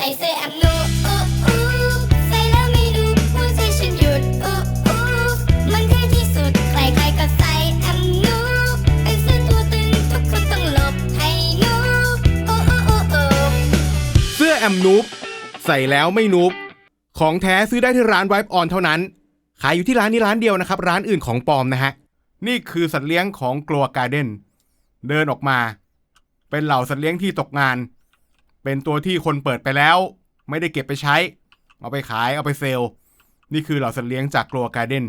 ส่เสื้อแอมนูอู้อู้ใส่แล้วไม่ดูพูดให้ฉันหยุดอู้อู้มันเท่ที่สุด ใครๆก็ใส่แอมนูเป็นเสื้อตัวตึงทุกคนต้องหลบให้นูอู้อู้อู้อู้เสื้อแอมนูบใส่แล้วไม่นูบของแท้ซื้อได้ที่ร้านไวป์ออนเท่านั้น ขายอยู่ที่ร้านนี้ร้านเดียวนะครับ ร้านอื่นของปลอมนะฮะ นี่คือสัตว์เลี้ยงของกลัวการ์เด้น เดินออกมา เป็นเหล่าสัตว์เลี้ยงที่ตกงาน เป็นตัวที่คนเปิดไปแล้ว ไม่ได้เก็บไปใช้ เอาไปขายเอาไปเซลล์ นี่คือเหล่าสัตว์เลี้ยงจากกลัวการเด้น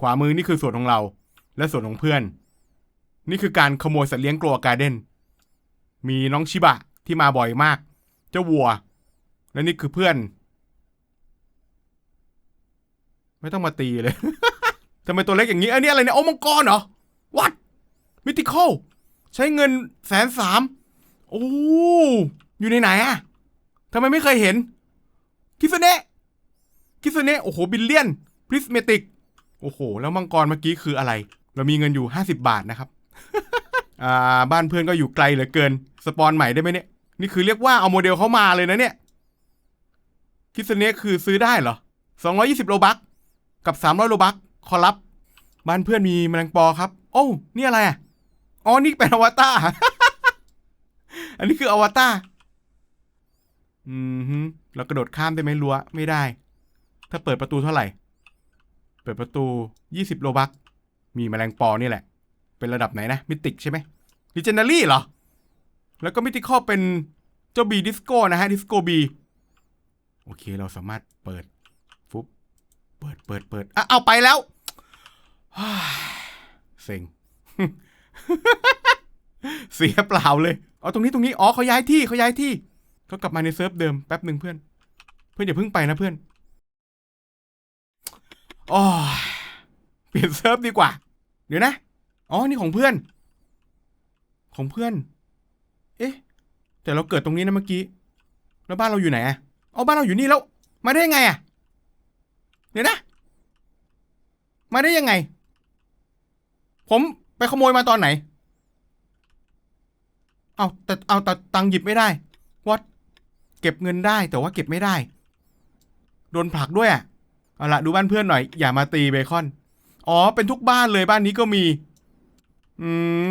ขวามือนี่คือส่วนของเรา และส่วนของเพื่อน นี่คือการขโมยสัตว์เลี้ยงกลัวการเด้นมีน้องชิบะที่มาบ่อยมาก เจ้าวัว และนี่คือเพื่อน ไม่ต้องมาตีเลยทำไมตัวเล็กอย่างนี้อันนี้อะไรเนี่ยโอ้มังกรเหรอวัดมิติคอลใช้เงินแสนสามโอ้ อยู่ในไหนอะทำไมไม่เคยเห็น คิสเนะคิสเนะโอ้โห บิลเลียน พริสเมติก โอ้โห แล้วมังกรเมื่อกี้คืออะไร เรามีเงินอยู่ห้าสิบาทนะครับ อ่า บ้านเพื่อนก็อยู่ไกลเหลือเกิน สปอนใหม่ได้ไหมเนี่ย นี่คือเรียกว่าเอาโมเดลเขามาเลยนะเนี่ย คิสเนะคือซื้อได้เหรอ 220 โลบัก กับ 300 โลบักขอรับบ้านเพื่อนมีแมลงปอครับ โอ้นี่อะไรอะ อ๋อ นี่เป็นอวตาร อันนี้คืออวตาร อืมฮึเรากระโดดข้ามได้ไหมรั้วไม่ได้ ถ้าเปิดประตูเท่าไหร่ เปิดประตู 20 โลบัก มีแมลงปอนี่แหละ เป็นระดับไหนนะ มิติกใช่ไหมลิเจนดารี่เหรอ แล้วก็มิติคอเป็นเจ้าบีดิสโก้นะฮะ ดิสโก้บี โอเคเราสามารถเปิด ฟุบเปิดเปิดเปิดอะเอาไปแล้วเซ็งเสียเปล่าเลย เอาตรงนี้ตรงนี้ อ๋อเขาย้ายที่เขาย้ายที่ เขากลับมาในเซิร์ฟเดิมแป๊บหนึ่งเพื่อน เพื่อนอย่าเพิ่งไปนะเพื่อนอ๋อเปลี่ยนเซิร์ฟดีกว่า เดี๋ยวนะ อ๋อ นี่ของเพื่อน ของเพื่อน เอ๊ะ แต่เราเกิดตรงนี้นะเมื่อกี้ แล้วบ้านเราอยู่ไหนอะเอบ้านเราอยู่นี่แล้ว มาได้ยังไงอะเดี๋ยวนะ มาได้ยังไง ผมไปขโมยมาตอนไหน เอาแต่เอาแต่ตังหยิบไม่ได้วัด เก็บเงินได้แต่ว่าเก็บไม่ได้ โดนผลักด้วยอะเอาละดูบ้านเพื่อนหน่อย อย่ามาตีเบคอน อ๋อ เป็นทุกบ้านเลยบ้านนี้ก็มี อื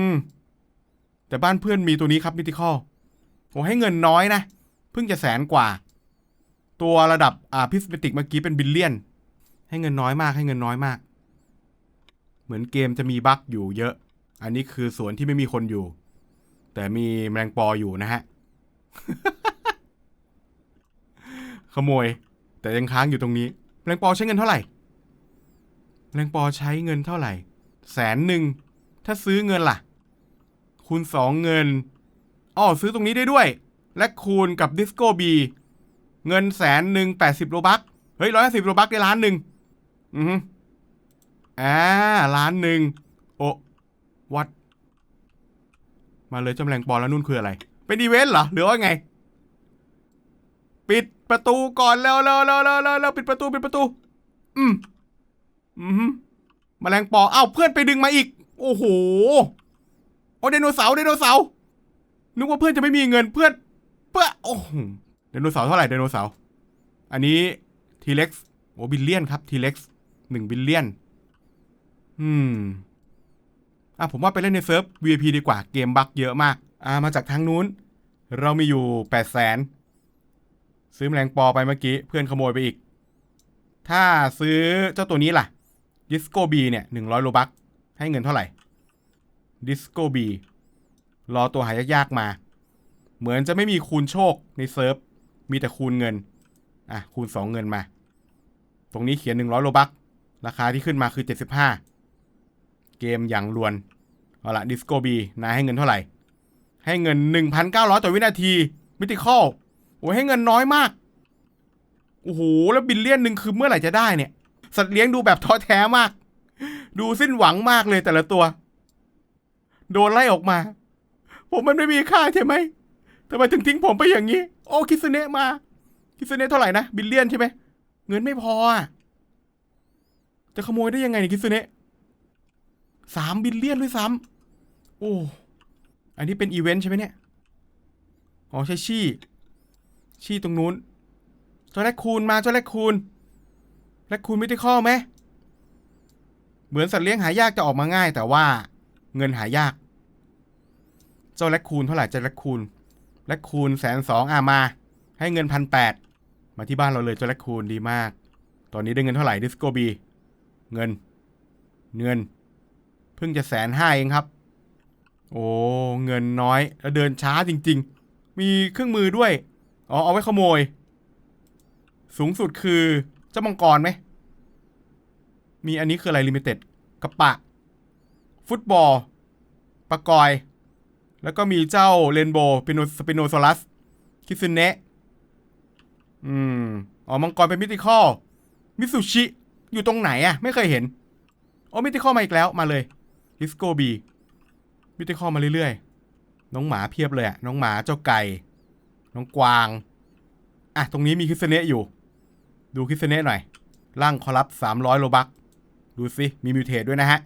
ม แต่บ้านเพื่อนมีตัวนี้ครับมิติคอลโอ้ให้เงินน้อยนะ เพิ่งจะแสนกว่า ตัวระดับอ่าพิสเมติกเมื่อกี้เป็นบิลเลียน ให้เงินน้อยมากให้เงินน้อยมาก เหมือนเกมจะมีบั๊กอยู่เยอะ อันนี้คือสวนที่ไม่มีคนอยู่ แต่มีแมลงปออยู่นะฮะ ขโมย แต่ยังค้างอยู่ตรงนี้แมลงปอใช้เงินเท่าไหร่แมลงปอใช้เงินเท่าไหร่ แสนหนึ่ง ถ้าซื้อเงินล่ะ คูณสองเงินอ๋อซื้อตรงนี้ได้ด้วย และคูณกับดิสโก้บีเงินแสนหนึ่งแปดสิบโลบักเฮ้ยร้อยสิบโลบักได้ล้านหนึ่งอือฮึอ่าล้านหนึ่งโอ้วัดมาเลยจ้าแมลงปอแล้วนู่นคืออะไร เป็นอีเวนต์เหรอ หรือว่าไง ปิดประตูก่อนแล้วแล้วแล้วแล้วแล้วปิดประตูปิดประตู อืมอือฮึแมลงปอเอ้าเพื่อนไปดึงมาอีก โอ้โหโอ้ไดโนเสาร์ไดโนเสาร์นึกว่าเพื่อนจะไม่มีเงินเพื่อนเพื่อโอ้โหไดโนเสาร์เท่าไหร่ไดโนเสาร์อันนี้ทีเล็กซ์โอ้บิลเลียนครับทีเล็กซ์หนึ่งบิลเลียนอืมอะผมว่าไปเล่นในเซิร์ฟ VIP ดีกว่าเกมบั๊กเยอะมาก อ่ามาจากทางนู้น เรามีอยู่แปดแสน ซื้อแมลงปอไปเมื่อกี้ เพื่อนขโมยไปอีก ถ้าซื้อเจ้าตัวนี้ล่ะดิสโกบีเนี่ยหนึ่งร้อยโลบักให้เงินเท่าไหร่ดิสโกบีรอตัวหายากๆมา เหมือนจะไม่มีคูณโชคในเซิร์ฟ มีแต่คูณเงิน อะ คูณสองเงินมา ตรงนี้เขียนหนึ่งร้อยโลบักราคาที่ขึ้นมาคือเจ็ดสิบห้าเกมอย่างลวน เอาละดิสโกบีนายให้เงินเท่าไหร่ ให้เงินหนึ่งพันเก้าร้อยต่อวินาที มิติคอล โอ้ยให้เงินน้อยมาก โอ้โห แล้วบิลเลียนหนึ่งคือเมื่อไหร่จะได้เนี่ย สัตว์เลี้ยงดูแบบท้อแท้มาก ดูสิ้นหวังมากเลยแต่ละตัว โดนไล่ออกมา ผมมันไม่มีค่าใช่ไหมทำไมถึงทิ้งผมไปอย่างนี้ โอ้คิสเนะมา คิสเนะเท่าไหร่นะ บิลเลียนใช่ไหม เงินไม่พอ จะขโมยได้ยังไงเนี่ยคิสเนะสามบิลเลียนด้วยซ้ำโอ้ อันนี้เป็นอีเวนต์ใช่ไหมเนี่ย อ๋อใช่ชี่ ชี่ตรงนู้นเจ้าแรคคูนมาเจ้าแรคคูนแรคคูนไม่ได้ข้อไหมเหมือนสัตว์เลี้ยงหายากจะออกมาง่าย แต่ว่าเงินหายาก เจ้าแรคคูนเท่าไหร่เจ้าแรคคูนแรคคูนแสนสองอะมา ให้เงินพันแปดมาที่บ้านเราเลยเจ้าแรคคูนดีมาก ตอนนี้ได้เงินเท่าไหร่ดิสโกบีเงิน เงิน เพิ่งจะแสนห้าเองครับ โอ้เงินน้อยแล้วเดินช้าจริง ๆ มีเครื่องมือด้วย อ๋อ เอาไว้ขโมย สูงสุดคือเจ้ามังกรไหม มีอันนี้คืออะไรลิมิเต็ดกระปะ ฟุตบอลปะกอย แล้วก็มีเจ้าเรนโบว์ปิโนสปิโนซอรัส คิซึเนะ อืม อ๋อ มังกรเป็นมิติคอลมิสุชิ อยู่ตรงไหนอะไม่เคยเห็น อ๋อ มิติคอลมาอีกแล้ว มาเลยดิสโกบีมิติคอลมาเรื่อยๆ น้องหมาเพียบเลยอะน้องหมาเจ้าไก่ น้องกวาง อะ ตรงนี้มีคิสเนะอยู่ ดูคิสเนะหน่อย ร่างคอรับ300โลบัก ดูสิ มีมิวเทสด้วยนะฮะ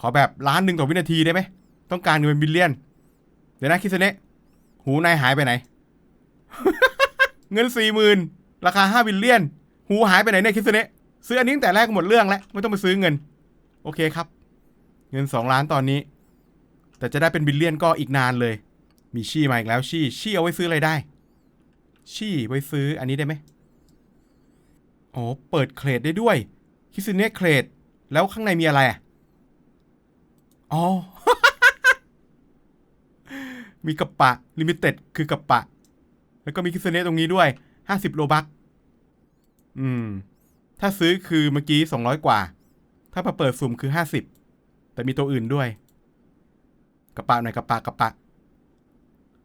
ขอแบบล้านหนึ่งต่อวินาทีได้ไหม ต้องการเงินบิลเลียน เดี๋ยวนะคิสเนะหูนายหายไปไหน เงินสี่หมื่นราคาห้าบิลเลียน หูหายไปไหนเนี่ยคิสเนะซื้ออันนี้ตั้งแต่แรกหมดเรื่องแล้ว ไม่ต้องไปซื้อเงิน โอเคครับ เงินสองล้านตอนนี้ แต่จะได้เป็นบิลเลียนก็อีกนานเลย มีชี่มาอีกแล้วชี่ชี่เอาไว้ซื้ออะไรได้ ชี่ไว้ซื้ออันนี้ได้ไหมอ๋อ เปิดเครดได้ด้วย คิซึเนะเครด แล้วข้างในมีอะไรอะ อ๋อ มีกระปะ ลิมิเต็ด คือกระปะ แล้วก็มีคิซึเนะตรงนี้ด้วย50โลบัก อืม ถ้าซื้อคือเมื่อกี้200กว่า ถ้ามาเปิดสุ่มคือ50แต่มีตัวอื่นด้วย กระปะหน่อยกระปะกระปะ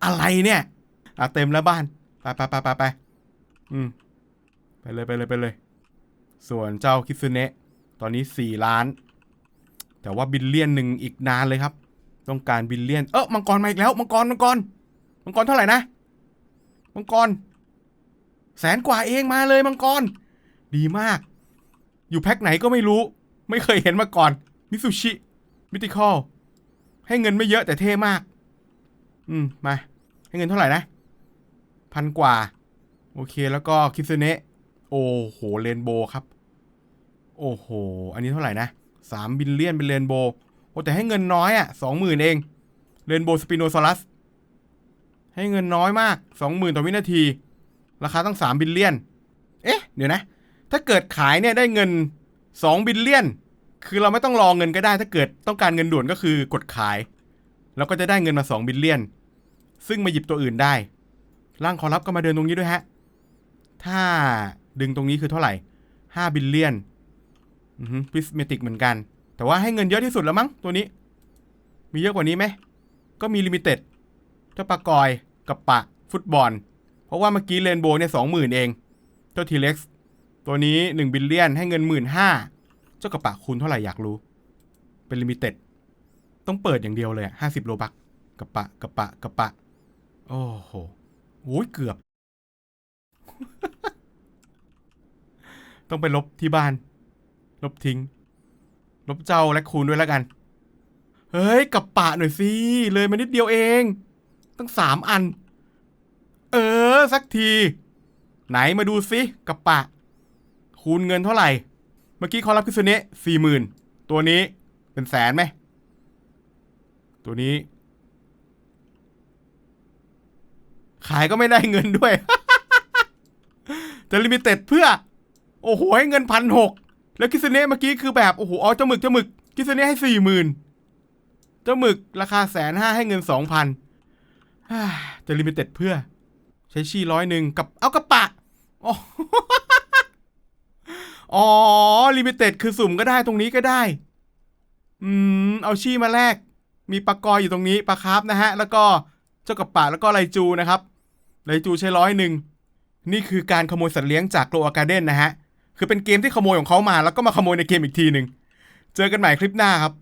อะไรเนี่ย อะเต็มแล้วบ้าน ไปไปไปไปไปอืม ไปเลยไปเลยไปเลย ส่วนเจ้าคิซึเนะตอนนี้4ล้าน แต่ว่าบิลเลียนหนึ่งอีกนานเลยครับ ต้องการบิลเลียน เออมังกรมาอีกแล้ว มังกรมังกร มังกรเท่าไหร่นะ มังกร แสนกว่าเองมาเลยมังกร ดีมาก อยู่แพ็คไหนก็ไม่รู้ ไม่เคยเห็นมาก่อน มิซูชิมิติคอลให้เงินไม่เยอะแต่เท่มาก อืม มา ให้เงินเท่าไหร่นะ พันกว่า โอเคแล้วก็คิซึเนะโอ้โหเรนโบครับ โอ้โห อันนี้เท่าไหร่นะสามบิลเลียนเป็นเรนโบโอ้แต่ให้เงินน้อยอะ่ะสองหมื่นเองเรนโบสปิโนซอรัสให้เงินน้อยมากสองหมื่นต่อวินาที ราคาตั้งสามบิลเลียน เอ๊ะ เดี๋ยวนะ ถ้าเกิดขายเนี่ยได้เงินสองบิลเลียน คือเราไม่ต้องรอเงินก็ได้ ถ้าเกิดต้องการเงินด่วนก็คือกดขาย แล้วก็จะได้เงินมาสองบิลเลียน ซึ่งมาหยิบตัวอื่นได้ ร่างขอรับก็มาเดินตรงนี้ด้วยฮะ ถ้าดึงตรงนี้คือเท่าไหร่ห้าบิลเลียนพิสเมติกเหมือนกัน แต่ว่าให้เงินเยอะที่สุดแล้วมั้งตัวนี้ มีเยอะกว่านี้ไหม ก็มีลิมิเต็ดเจ้าปากอยกับปะฟุตบอล เพราะว่าเมื่อกี้เรนโบว์เนี่ยสองหมื่นเอง เจ้าทีเล็กซ์ตัวนี้หนึ่งบิลเลียนให้เงินหมื่นห้าเจ้ากระปะคูณเท่าไหร่อยากรู้ เป็นลิมิเต็ดต้องเปิดอย่างเดียวเลยห้าสิบโลบักกระปะกระปะกระปะ โอ้โห โอ้ยเกือบ ต้องไปลบที่บ้าน ลบทิ้ง ลบเจ้าและคูณด้วยแล้วกัน เฮ้ยกระปะหน่อยสิ เลยมานิดเดียวเอง ตั้งสามอัน เออ สักที ไหนมาดูสิกระปะ คูณเงินเท่าไหร่ เมื่อกี้เขารับคิสเนะสี่หมื่นตัวนี้เป็นแสนไหม ตัวนี้ ขายก็ไม่ได้เงินด้วยแต่ลิมิเต็ดเพื่อ โอ้โหให้เงินพันหกแล้วคิสเนะเมื่อกี้คือแบบ โอ้โหอ๋อเจ้าหมึกเจ้าหมึกคิสเนะให้สี่หมื่นเจ้าหมึกราคาแสนห้าให้เงินสองพันจะลิมิเต็ดเพื่อ ใช้ชี่ร้อยหนึ่งกับเอากระปะอ๋ออ๋อลิมิเต็ดคือสุ่มก็ได้ตรงนี้ก็ได้ อืม เอาชี่มาแลกมีปลากอยอยู่ตรงนี้ปลาคาร์ฟนะฮะ แล้วก็เจ้ากระปะแล้วก็ไลจูนะครับ ไลจูใช้ร้อยหนึ่งนี่คือการขโมยสัตว์เลี้ยงจากโกลอาการ์เดนนะฮะ คือเป็นเกมที่ขโมยของเขามาแล้วก็มาขโมยในเกมอีกทีหนึ่ง เจอกันใหม่คลิปหน้าครับ